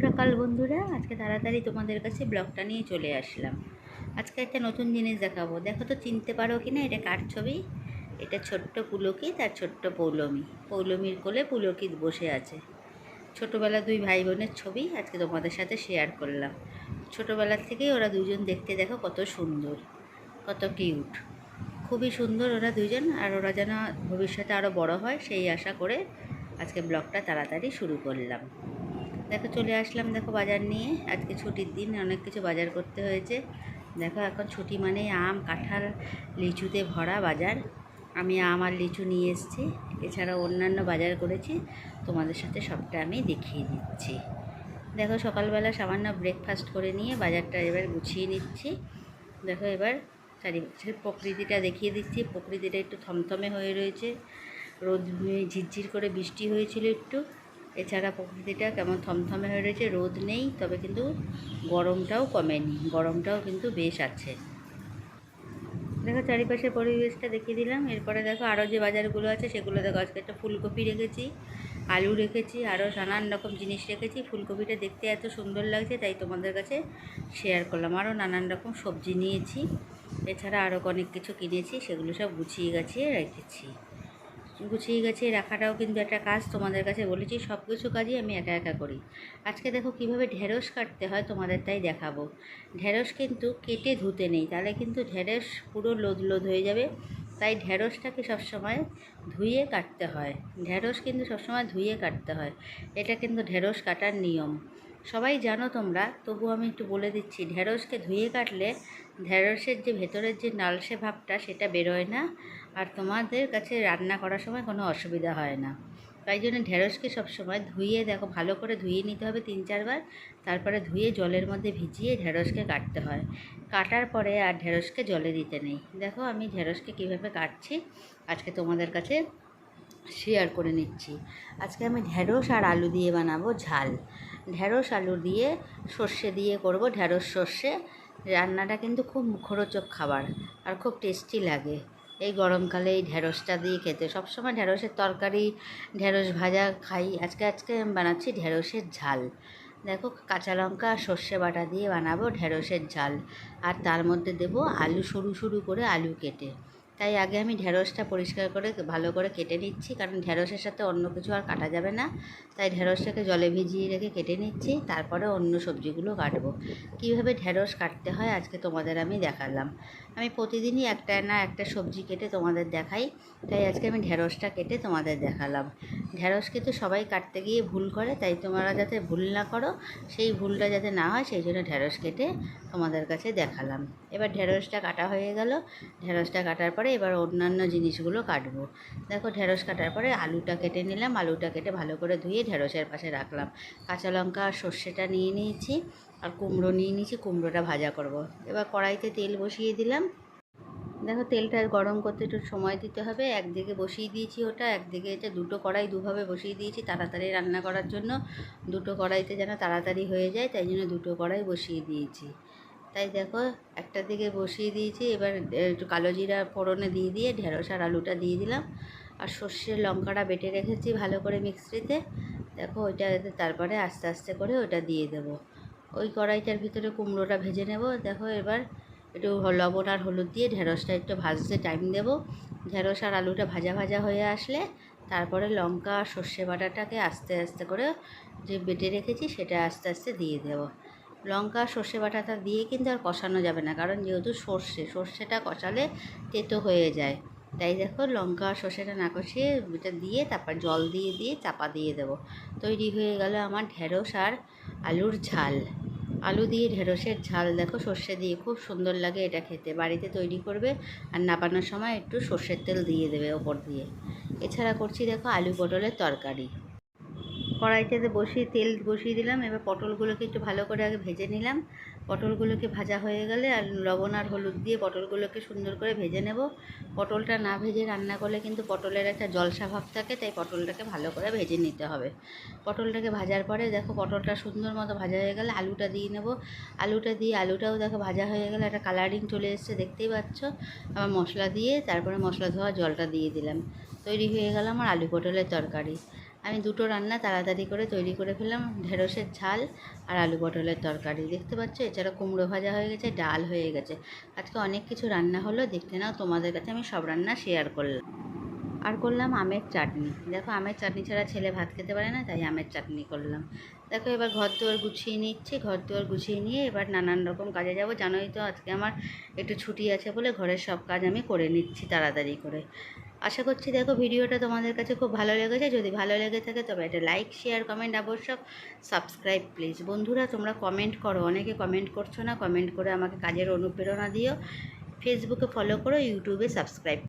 সকাল বন্ধুরা, আজকে তাড়াতাড়ি তোমাদের কাছে ব্লগটা নিয়ে চলে আসলাম। আজকে একটা নতুন জিনিস দেখাবো। দেখো তো, চিনতে পারো কি না এটা কার ছবি? এটা ছোট্ট পুলকি তার ছোট্ট পৌলমী। পৌলমীর কোলে পুলকিত বসে আছে। ছোটোবেলা দুই ভাই বোনের ছবি আজকে তোমাদের সাথে শেয়ার করলাম। ছোটোবেলার থেকেই ওরা দুজন দেখতে দেখো কত সুন্দর, কত কিউট খুবই সুন্দর ওরা দুজন, আর ওরা যেন ভবিষ্যতে আরও বড় হয়, সেই আশা করে আজকে ব্লগটা তাড়াতাড়ি শুরু করলাম। দেখো চলে আসলাম দেখো বাজার নিয়ে। আজকে ছুটির দিন, অনেক কিছু বাজার করতে হয়েছে। দেখো এখন ছুটি মানে আম, কাঁঠাল, লিচুতে ভরা বাজার। আমি আম আর লিচু নিয়ে এসেছি। এছাড়া অন্যান্য বাজার করেছি। তোমাদের সাথে সবটা আমি দেখিয়ে দিচ্ছি। দেখো সকালবেলা সামান্য ব্রেকফাস্ট করে নিয়ে বাজারটা এবার গুছিয়ে নিচ্ছি। দেখো এবার চারিপাশের প্রকৃতিটা দেখিয়ে দিচ্ছি। প্রকৃতিটা একটু থমথমে হয়ে রয়েছে। রোদ ঝিরঝির করে বৃষ্টি হয়েছিল একটু। এছাড়া প্রকৃতিটা কেমন থমথমে হয়ে রয়েছে, রোদ নেই, তবে কিন্তু গরমটাও কমেনি, গরমটাও কিন্তু বেশ আছে। দেখো চারিপাশের পরিবেশটা দেখিয়ে দিলাম, এরপরে দেখো আরও যে বাজারগুলো আছে সেগুলো দেখো, আজকে একটা ফুলকপি রেখেছি, আলু রেখেছি, আরও নানান রকম জিনিস রেখেছি, ফুলকপিটা দেখতে এত সুন্দর লাগছে তাই তোমাদের কাছে শেয়ার করলাম, আরও নানান রকম সবজি নিয়েছি, এছাড়া আরও অনেক কিছু কিনেছি, সেগুলো সব গুছিয়ে গাছিয়ে রেখেছি। গুছিয়ে গেছে, রাখাটাও কিন্তু একটা কাজ তোমাদের কাছে বলেছি, সব কিছু কাজই আমি একা একা করি। আজকে দেখো কীভাবে ঢেঁড়স কাটতে হয় তোমাদের তাই দেখাবো। ঢেঁড়স কিন্তু কেটে ধুতে নেই, তাহলে কিন্তু ঢেঁড়স পুরো লোদ লোদ হয়ে যাবে। তাই ঢেঁড়সটাকে সবসময় ধুয়ে কাটতে হয়। ঢেঁড়স কিন্তু সবসময় ধুয়ে কাটতে হয়। এটা কিন্তু ঢেঁড়স কাটার নিয়ম। সবাই জানো তোমরা, তবু আমি একটু বলে দিচ্ছি, ঢেঁড়সকে ধুয়ে কাটলে ঢেঁড়সের যে ভেতরের যে নালসে ভাবটা সেটা বেরোয় না। আর তোমাদের কাছে রান্না করার সময় কোনো অসুবিধা হয় না। তাই জন্য ঢেঁড়সকে সবসময় ধুয়ে দেখো, ভালো করে ধুয়ে নিতে হবে তিন চারবার। তারপরে ধুয়ে জলের মধ্যে ভিজিয়ে ঢেঁড়সকে কাটতে হয়। কাটার পরে আর ঢেঁড়সকে জলে দিতে নেই। দেখো আমি ঢেঁড়সকে কীভাবে কাটছি, আজকে তোমাদের কাছে শেয়ার করে নিচ্ছি। আজকে আমি ঢেঁড়স আর আলু দিয়ে বানাবো ঝাল। ঢেঁড়স, আলু দিয়ে সর্ষে দিয়ে করব ঢেঁড়স সর্ষে। রান্নাটা কিন্তু খুব মুখরোচক খাবার আর খুব টেস্টি লাগে। এই গরমকালে এই ঢেঁড়সটা দিয়ে খেতে। সবসময় ঢেঁড়সের তরকারি, ঢেঁড়স ভাজা খাই। আজকে আজকে আমি বানাচ্ছি ঢেঁড়সের ঝাল। দেখো, কাঁচা লঙ্কা, সর্ষে বাটা দিয়ে বানাবো ঢেঁড়সের ঝাল। আর তার মধ্যে দেবো আলু সরু সরু করে আলু কেটে। তাই আগে আমি ঢেঁড়সটা পরিষ্কার করে ভালো করে কেটে নিচ্ছি, কারণ ঢেঁড়সের সাথে অন্য কিছু আর কাটা যাবে না। তাই ঢেঁড়সটাকে জলে ভিজিয়ে রেখে কেটে নিচ্ছি, তারপরে অন্য সবজিগুলো কাটবো। কীভাবে ঢেঁড়স কাটতে হয় আজকে তোমাদের আমি দেখালাম। আমি প্রতিদিনই একটা না একটা সবজি কেটে তোমাদের দেখাই, তাই আজকে আমি ঢেঁড়সটা কেটে তোমাদের দেখালাম। ঢেঁড়স কিন্তু সবাই কাটতে গিয়ে ভুল করে, তাই তোমরা যাতে ভুল না করো, সেই ভুলটা যাতে না হয়, সেই জন্য ঢেঁড়স কেটে তোমাদের কাছে দেখালাম। এবার ঢেঁড়সটা কাটা হয়ে গেল। ঢেঁড়সটা কাটার পরে এবার অন্যান্য জিনিসগুলো কাটবো। দেখো ঢেঁড়স কাটার পরে আলুটা কেটে নিলাম, আলুটা কেটে ভালো করে ধুয়ে ঢেঁড়সের পাশে রাখলাম। কাঁচা লঙ্কা আর সর্ষেটা নিয়ে নিয়েছি আর কুমড়ো নিয়ে নিয়েছি, কুমড়োটা ভাজা করব। এবার কড়াইতে তেল বসিয়ে দিলাম। দেখো তেলটা গরম করতে একটু সময় দিতে হবে। একদিকে বসিয়ে দিয়েছি ওটা, একদিকে এটা দুটো কড়াই দুভাবে বসিয়ে দিয়েছি তাড়াতাড়ি রান্না করার জন্য। দুটো কড়াইতে যেন তাড়াতাড়ি হয়ে যায়, তাই জন্য দুটো কড়াই বসিয়ে দিয়েছি। তাই দেখো, একটা দিকে বসিয়ে দিয়েছি, এবার একটু কালো জিরা ফোড়নে দিয়ে দিয়ে ঢেঁড়স আর আলুটা দিয়ে দিলাম। আর সর্ষের লঙ্কাটা বেটে রেখেছি ভালো করে মিক্সিতে। দেখো, ওইটা তারপরে আস্তে আস্তে করে ওটা দিয়ে দেবো। ওই কড়াইটার ভিতরে কুমড়োটা ভেজে নেব। দেখো, এবার একটু লবণ আর হলুদ দিয়ে ঢেঁড়সটা একটু ভাজতে টাইম দেবো। ঢেঁড়স আর আলুটা ভাজা ভাজা হয়ে আসলে তারপরে লঙ্কা আর সর্ষে বাটাটাকে আস্তে আস্তে করে যে বেটে রেখেছি সেটা আস্তে আস্তে দিয়ে দেবো। লঙ্কা, সর্ষে বাটাটা দিয়ে কিন্তু আর কষানো যাবে না। কারণ যেহেতু সর্ষে, সর্ষেটা কষালে তেতো হয়ে যায়। তাই দেখো লঙ্কা সর্ষেটা না কষিয়ে এটা দিয়ে তারপর জল দিয়ে দিয়ে চাপা দিয়ে দেবো। তৈরি হয়ে গেল আমার ঢেঁড়স আর আলুর ঝাল। আলু দিয়ে ঢেঁড়সের ঝাল দেখো সর্ষে দিয়ে খুব সুন্দর লাগে এটা খেতে। বাড়িতে তৈরি করবে আর নাপানোর সময় একটু সর্ষের তেল দিয়ে দেবে ওপর দিয়ে। এছাড়া করছি দেখো আলু পটলের তরকারি। কড়াইতে বসিয়ে তেল বসিয়ে দিলাম, এবার পটলগুলোকে একটু ভালো করে আগে ভেজে নিলাম। পটলগুলোকে ভাজা হয়ে গেলে আর লবণ আর হলুদ দিয়ে পটলগুলোকে সুন্দর করে ভেজে নেব। পটলটা না ভেজে রান্না করলে কিন্তু পটলের একটা জলসা ভাব থাকে, তাই পটলটাকে ভালো করে ভেজে নিতে হবে। পটলটাকে ভাজার পরে দেখো পটলটা সুন্দর মতো ভাজা হয়ে গেলে আলুটা দিয়ে নেব। আলুটা দিয়ে, আলুটাও দেখো ভাজা হয়ে গেলে একটা কালারিং চলে এসছে, দেখতেই পাচ্ছ। আবার মশলা দিয়ে, তারপরে মশলা ধোয়া জলটা দিয়ে দিলাম। তৈরি হয়ে গেল আমার আলু পটলের তরকারি। আমি দুটো রান্না তাড়াতাড়ি করে তৈরি করে ফেললাম, ঢেঁড়সের ঝাল আর আলু পটলের তরকারি। দেখতে পাচ্ছ, এছাড়া কুমড়ো ভাজা হয়ে গেছে, ডাল হয়ে গেছে। আজকে অনেক কিছু রান্না হলো, দেখতে নাও, তোমাদের কাছে আমি সব রান্না শেয়ার করলাম। আর করলাম আমের চাটনি। দেখো, আমের চাটনি ছাড়া ছেলে ভাত খেতে পারে না, তাই আমের চাটনি করলাম। দেখো, এবার ঘর দুয়ার গুছিয়ে নিচ্ছি। ঘর দুয়ার গুছিয়ে নিয়ে এবার নানান রকম কাজে যাব। জানোই তো, আজকে আমার একটু ছুটি আছে বলে ঘরের সব কাজ আমি করে নিচ্ছি তাড়াতাড়ি করে। আশা করছি দেখো ভিডিওটা তোমাদের কাছে খুব ভালো লেগেছে। যদি ভালো লেগে থাকে তবে একটা লাইক শেয়ার কমেন্ট আবশ্যক। সাবস্ক্রাইব প্লিজ বন্ধুরা, তোমরা কমেন্ট করো। অনেকে কমেন্ট করছ না। কমেন্ট করে আমাকে কাজের অনুপ্রেরণা দিও। ফেসবুকে ফলো করো ইউটিউবে সাবস্ক্রাইব